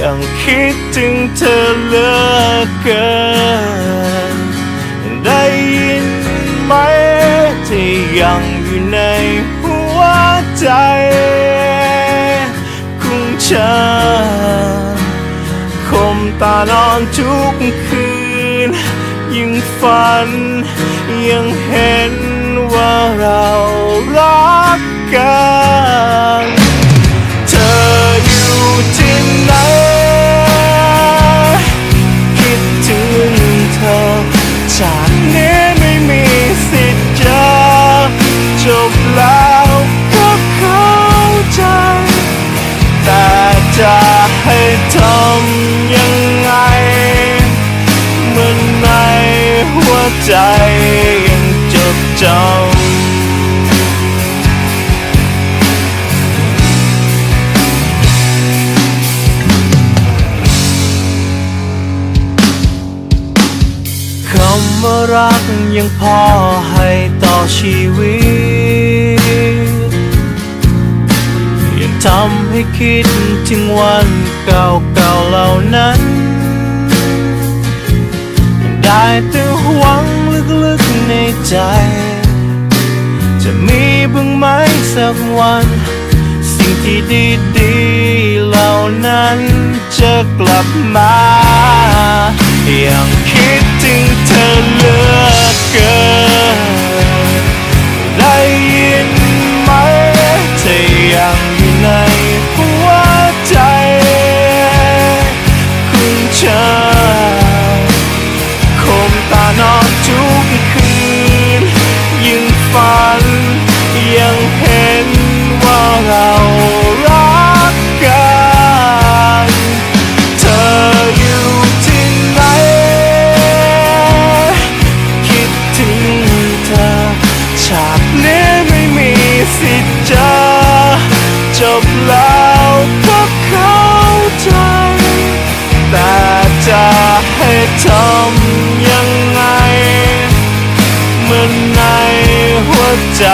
ยังคิดถึงเธอเหลือเกิน ได้ยินไหมที่ยังอยู่ในหัวใจของฉันคมตานอนทุกคืน ยิ่งฝัน ยังเห็นว่าเรารักกัน บแล้วก็เข้าใจ แต่จะให้ทำยังไง เมื่อในหัวใจยังจดจำคำว่ารักยังพอให้ต่อชีวิตำให้คิดถึงวันเก่าๆเหล่านั้น ได้แต่หวังลึกๆในใจ จะมีบ้างไหมสักวัน สิ่งที่ดีๆเหล่านั้นจะกลับมายังคิดถึงเธอเหลือเกิน ใจ